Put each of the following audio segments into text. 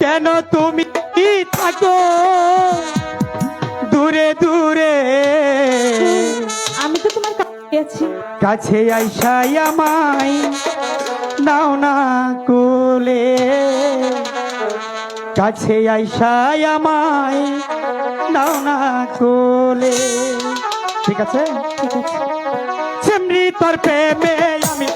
কেন তুমি থাকো? দূরে দূরে। আমি তো তোমার কাছে আছি। কাছে আইসাই আমায় নাও না কোলে। কাছে আইসাই আমায় নাও না কোলে। ঠিক আছে? ঠিক আছে। তোর প্রেমে আমি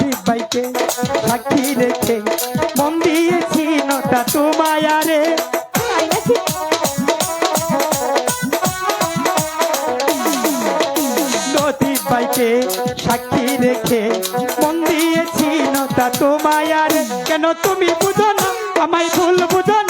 নথি বাইকে সাক্ষী রেখে মন দিয়েছি নটা তোমায় নাকি নদী বাইকে সাক্ষী রেখে মন দিয়েছি নটা তোমায় আর কেন তুমি বুঝো না, আমায় ভুল বুঝো না?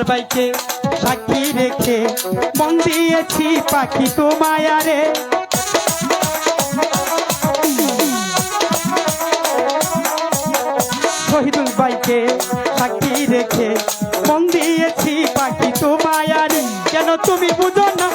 জামাল বাইকে সাক্ষী রেখে মন দিয়েছি পাখি তোমায় মায়ারে। শহীদুল বাইকে সাক্ষী রেখে মন দিয়েছি পাখি তো মায়ারে। কেন তুমি বুঝো না?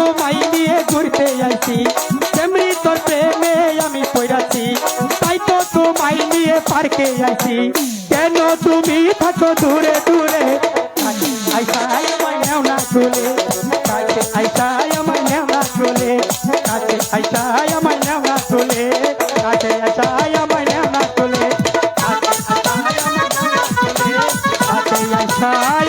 তোমায় নিয়ে ঘুরতে আইছি সেমনি তোর প্রেমে আমি পড়াছি তাই তো তোমায় নিয়ে পার্কে আইছি কেন তুমি থাকো দূরে দূরে আইসাই আমায় নেও না চলে কাছে আইসাই আমায় নেও না চলে কাছে আইসাই আমায় নেও না চলে কাছে আইসাই আইসাই